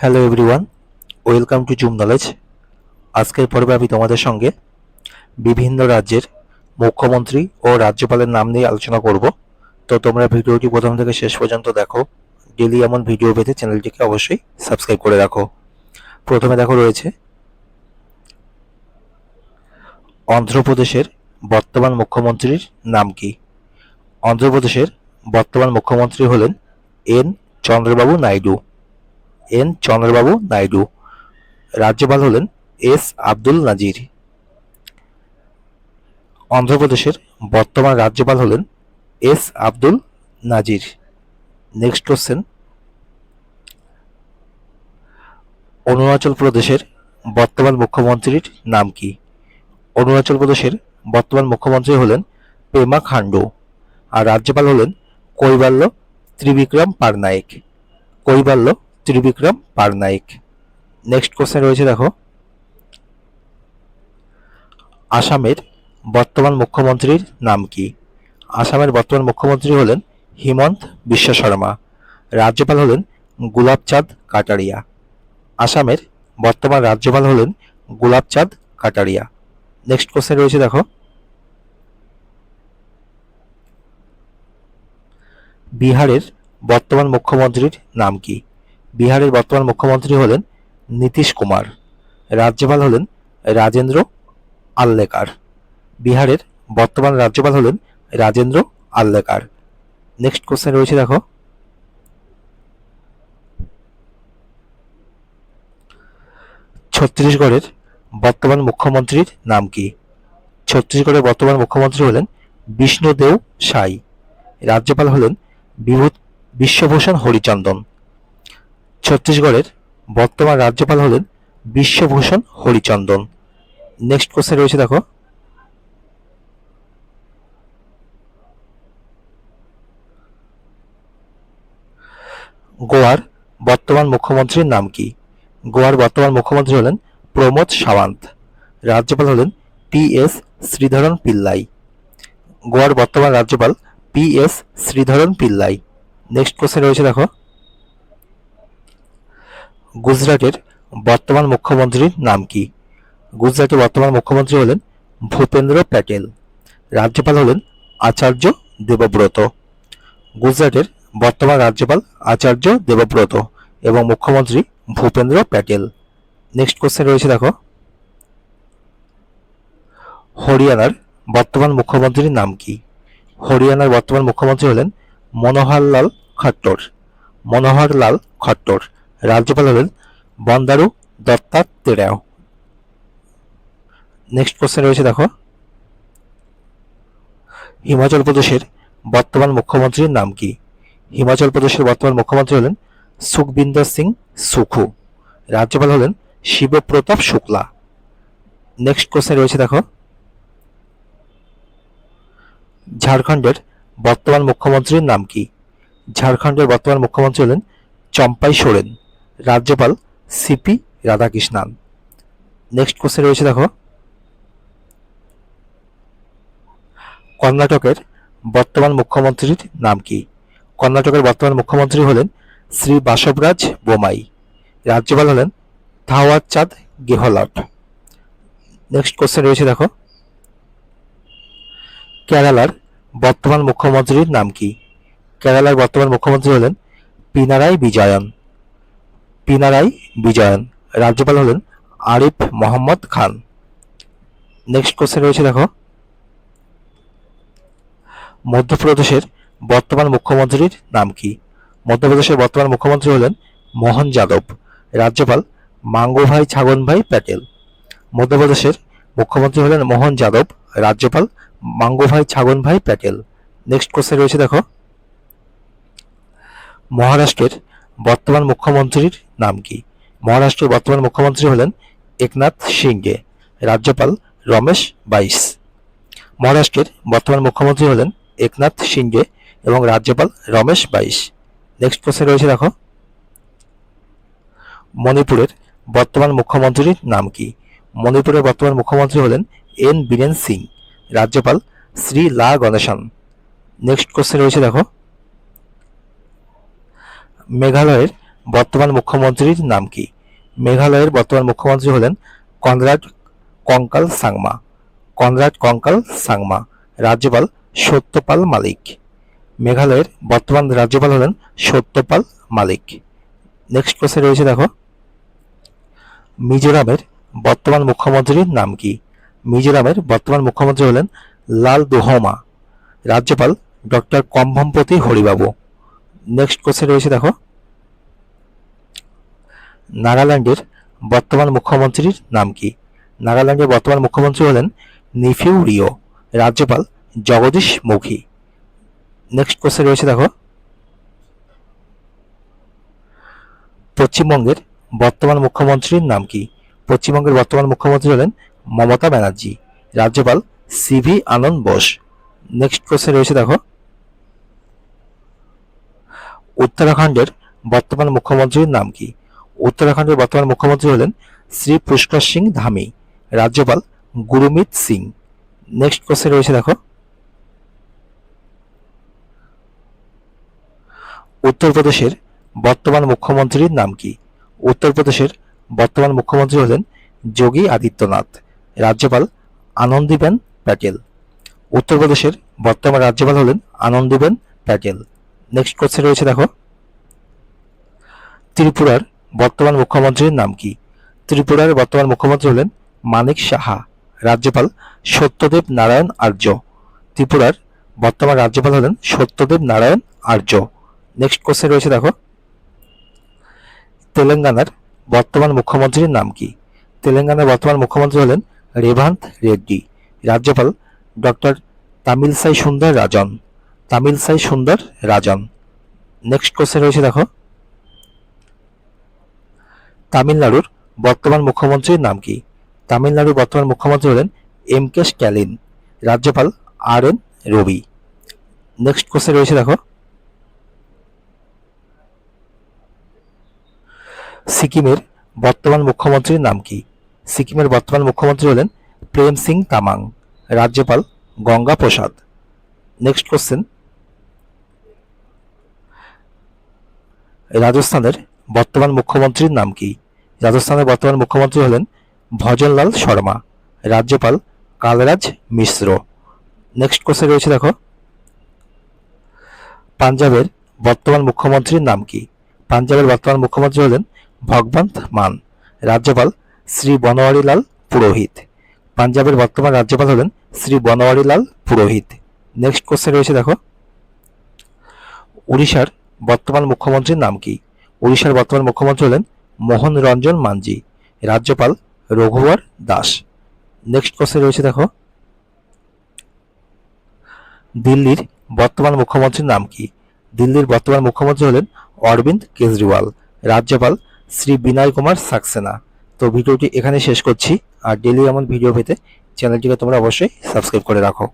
Hello everyone welcome to Zoom knowledge আজকের পর্বে আমি তোমাদের সঙ্গে বিভিন্ন রাজ্যের মুখ্যমন্ত্রী ও রাজ্যপালের নাম নিয়ে আলোচনা করব। তো তোমরা ভিডিওটি প্রথম থেকে শেষ পর্যন্ত দেখো। ডেলি এমন ভিডিও পেতে চ্যানেলটিকে অবশ্যই সাবস্ক্রাইব করে রাখো। প্রথমে দেখো রয়েছে, অন্ধ্রপ্রদেশের বর্তমান মুখ্যমন্ত্রীর নাম কি? অন্ধ্রপ্রদেশের বর্তমান মুখ্যমন্ত্রী হলেন এন চন্দ্রবাবু নাইডু। এন চন্দ্রবাবু নাইডু। রাজ্যপাল হলেন এস আব্দুল নাজির। অন্ধ্রপ্রদেশের বর্তমান রাজ্যপাল হলেন S Abdul Nazir. Next question. Arunachal প্রদেশের বর্তমান মুখ্যমন্ত্রীর নাম কি? অরুণাচল প্রদেশের বর্তমান মুখ্যমন্ত্রী হলেন পেমা খান্ডু আর রাজ্যপাল হলেন কৈবাল্য ত্রিবিক্রম পারনায়েক। কৈবাল্য ত্রিবিক্রম পারনায়েক নেক্সট কোশ্চেন রয়েছে, দেখো। আসামের বর্তমান মুখ্যমন্ত্রীর নাম কি? আসামের বর্তমান মুখ্যমন্ত্রী হলেন হিমন্ত বিশ্ব শর্মা। রাজ্যপাল হলেন গুলাবচাঁদ কাটারিয়া। আসামের বর্তমান রাজ্যপাল হলেন গুলাবচাঁদ কাটারিয়া। নেক্সট কোশ্চেন রয়েছে, দেখো। বিহারের বর্তমান মুখ্যমন্ত্রীর নাম কি? বিহারের বর্তমান মুখ্যমন্ত্রী হলেন নীতিশ কুমার, রাজ্যপাল হলেন রাজেন্দ্র আল্লেকার, বিহারের বর্তমান রাজ্যপাল হলেন রাজেন্দ্র আল্লেকার। নেক্সট কোশ্চেন রয়েছে, দেখো। ছত্তিশগড়ের বর্তমান মুখ্যমন্ত্রীর নাম কি? ছত্তিশগড়ের বর্তমান মুখ্যমন্ত্রী হলেন বিষ্ণুদেও সাই, রাজ্যপাল হলেন বিভূত বিশ্বভূষণ হরিচন্দন। ছত্তিশগড়ের বর্তমান রাজ্যপাল হলেন বিশ্বভূষণ হরিচন্দন। নেক্সট কোশ্চেন রয়েছে, দেখো। গোয়ার বর্তমান মুখ্যমন্ত্রীর নাম কি? গোয়ার বর্তমান মুখ্যমন্ত্রী হলেন প্রমোদ সাওয়ান্ত। রাজ্যপাল হলেন পি এস শ্রীধরন পিল্লাই। গোয়ার বর্তমান রাজ্যপাল P S Sreedharan Pillai. Next question রয়েছে, দেখো। গুজরাটের বর্তমান মুখ্যমন্ত্রীর নাম কি? গুজরাটের বর্তমান মুখ্যমন্ত্রী হলেন ভূপেন্দ্র প্যাটেল। রাজ্যপাল হলেন আচার্য দেবব্রত। গুজরাটের বর্তমান রাজ্যপাল আচার্য দেবব্রত এবং মুখ্যমন্ত্রী ভূপেন্দ্র প্যাটেল। নেক্সট কোশ্চেন রয়েছে দেখো। হরিয়ানার বর্তমান মুখ্যমন্ত্রীর নাম কি? হরিয়ানার বর্তমান মুখ্যমন্ত্রী হলেন মনোহরলাল খট্টর। মনোহরলাল খট্টর। রাজ্যপাল হলেন বন্দারু দত্তাত্রেয়। নেক্সট কোশ্চেন রয়েছে, দেখো। হিমাচল প্রদেশের বর্তমান মুখ্যমন্ত্রীর নাম কি? হিমাচল প্রদেশের বর্তমান মুখ্যমন্ত্রী হলেন সুখবিন্দর সিং সুখু। রাজ্যপাল হলেন শিবপ্রতাপ শুক্লা। নেক্সট কোশ্চেন রয়েছে, দেখো। ঝাড়খণ্ডের বর্তমান মুখ্যমন্ত্রীর নাম কি? ঝাড়খণ্ডের বর্তমান মুখ্যমন্ত্রী হলেন চম্পাই সোরেন। রাজ্যপাল সিপি রাধাকৃষ্ণান। নেক্সট কোশ্চেন রয়েছে দেখো। কর্ণাটকের বর্তমান মুখ্যমন্ত্রীর নাম কি? কর্ণাটকের বর্তমান মুখ্যমন্ত্রী হলেন শ্রী বাসবরাজ বোমাই। রাজ্যপাল হলেন থাওয়ার চাঁদ গেহলট নেক্সট কোশ্চেন রয়েছে দেখো। কেরালার বর্তমান মুখ্যমন্ত্রীর নাম কি? কেরালার বর্তমান মুখ্যমন্ত্রী হলেন পিনারাই বিজয়ন। পিনারাই বিজয়ন। রাজ্যপাল হলেন আরিফ মোহাম্মদ খান। নেক্সট কোশ্চেন রয়েছে দেখো। মধ্যপ্রদেশের বর্তমান মুখ্যমন্ত্রীর নাম কি? মধ্যপ্রদেশের বর্তমান মুখ্যমন্ত্রী হলেন মোহন যাদব। রাজ্যপাল মাঙ্গোভাই ছাগনভাই প্যাটেল। মধ্যপ্রদেশের মুখ্যমন্ত্রী হলেন মোহন যাদব। রাজ্যপাল মাঙ্গোভাই ছাগনভাই প্যাটেল। নেক্সট কোশ্চেন রয়েছে দেখো। মহারাষ্ট্রের বর্তমান মুখ্যমন্ত্রীর নাম কি? মহারাষ্ট্রের বর্তমান মুখ্যমন্ত্রী হলেন একনাথ সিংগে রাজ্যপাল রমেশ বাইস মহারাষ্ট্রের বর্তমান মুখ্যমন্ত্রী হলেন একনাথ সিংগে এবং রাজ্যপাল রমেশ বাইস নেক্সট কোশ্চেন রয়েছে, দেখো। মণিপুরের বর্তমান মুখ্যমন্ত্রীর নাম কি? মণিপুরের বর্তমান মুখ্যমন্ত্রী হলেন এন বীরেন সিং, রাজ্যপাল শ্রী লা গণেশন। নেক্সট কোশ্চেন রয়েছে, দেখো। মেঘালয়ের বর্তমান মুখ্যমন্ত্রীর নাম কি? মেঘালয়ের বর্তমান মুখ্যমন্ত্রী হলেন কনরাড কঙ্কাল সাংমা। কনরাড কঙ্কাল সাংমা, রাজ্যপাল সত্যপাল মালিক। মেঘালয়ের বর্তমান রাজ্যপাল হলেন সত্যপাল মালিক। নেক্সট কোশ্চেন রয়েছে দেখো। মিজোরামের বর্তমান মুখ্যমন্ত্রীর নাম কি? মিজোরামের বর্তমান মুখ্যমন্ত্রী হলেন লাল দোহমা। রাজ্যপাল doctor Kambhampati Haribabu. Next question রয়েছে, দেখো। নাগাল্যান্ডের বর্তমান মুখ্যমন্ত্রীর নাম কি? নাগাল্যান্ডের বর্তমান মুখ্যমন্ত্রী হলেন নিফিউ রিও, রাজ্যপাল জগদীশ মুখী। নেক্সট কোশ্চেন রয়েছে, দেখো। পশ্চিমবঙ্গের বর্তমান মুখ্যমন্ত্রীর নাম কি? পশ্চিমবঙ্গের বর্তমান মুখ্যমন্ত্রী হলেন মমতা ব্যানার্জি, রাজ্যপাল CV Ananda Bose. Next question রয়েছে, দেখো। উত্তরাখণ্ডের বর্তমান মুখ্যমন্ত্রীর নাম কি? উত্তরাখণ্ডের বর্তমান মুখ্যমন্ত্রী হলেন শ্রী পুষ্কর সিং ধামি, রাজ্যপাল গুরুমিত সিং। নেক্সট কোশ্চেন রয়েছে, দেখো। উত্তরপ্রদেশের বর্তমান মুখ্যমন্ত্রীর নাম কি? উত্তরপ্রদেশের বর্তমান মুখ্যমন্ত্রী হলেন যোগী আদিত্যনাথ, রাজ্যপাল আনন্দীবেন প্যাটেল। উত্তরপ্রদেশের বর্তমান রাজ্যপাল হলেন আনন্দীবেন প্যাটেল। নেক্সট কোশ্চেন রয়েছে, দেখো। ত্রিপুরার বর্তমান মুখ্যমন্ত্রীর নাম কি? ত্রিপুরার বর্তমান মুখ্যমন্ত্রী হলেন মানিক সাহা। রাজ্যপাল সত্যদেব নারায়ণ আর্য। ত্রিপুরার বর্তমান রাজ্যপাল হলেন সত্যদেব নারায়ণ আর্য। নেক্সট কোশ্চেন রয়েছে, দেখো। তেলেঙ্গানার বর্তমান মুখ্যমন্ত্রীর নাম কি? তেলেঙ্গানার বর্তমান মুখ্যমন্ত্রী হলেন রেভান্ত রেড্ডি। রাজ্যপাল ডক্টর তামিলসাই সুন্দর রাজন। তামিলসাই সুন্দর রাজন নেক্সট কোশ্চেন রয়েছে, দেখো। তামিলনাড়ুর বর্তমান মুখ্যমন্ত্রীর নাম কি? তামিলনাড়ুর বর্তমান মুখ্যমন্ত্রী হলেন এম কে স্ট্যালিন। রাজ্যপাল R N Ravi. Next question রয়েছে, দেখো। সিকিমের বর্তমান মুখ্যমন্ত্রীর নাম কি? সিকিমের বর্তমান মুখ্যমন্ত্রী হলেন প্রেম সিং তামাং। রাজ্যপাল গঙ্গা প্রসাদ। নেক্সট কোশ্চেন রাজস্থানের বর্তমান মুখ্যমন্ত্রীর নাম কি? রাজস্থানের বর্তমান মুখ্যমন্ত্রী হলেন ভজনলাল শর্মা, রাজ্যপাল কালরাজ মিশ্র। নেক্সট কোশ্চেন রয়েছে দেখো। পাঞ্জাবের বর্তমান মুখ্যমন্ত্রীর নাম কি? পাঞ্জাবের বর্তমান মুখ্যমন্ত্রী হলেন ভগবন্ত মান, রাজ্যপাল শ্রী বনোয়ারিলাল পুরোহিত। পাঞ্জাবের বর্তমান রাজ্যপাল হলেন শ্রী বনোয়ারিলাল পুরোহিত। নেক্সট কোশ্চেন রয়েছে দেখো। উড়িষ্যার বর্তমান মুখ্যমন্ত্রীর নাম কি? উড়িষ্যার বর্তমান মুখ্যমন্ত্রী হলেন মোহন রঞ্জন মানজি রাজ্যপাল রঘুবর দাস। নেক্সট কোশ্চেন রয়েছে দেখো। দিল্লির বর্তমান মুখ্যমন্ত্রীর নাম কি? দিল্লির বর্তমান মুখ্যমন্ত্রী হলেন অরবিন্দ কেজরিওয়াল। রাজ্যপাল শ্রী বিনয় কুমার সাক্সেনা। তো ভিডিওটি এখানে শেষ করছি। আর ডেলি এমন ভিডিও পেতে চ্যানেলটিকে তোমরা অবশ্যই সাবস্ক্রাইব করে রাখো।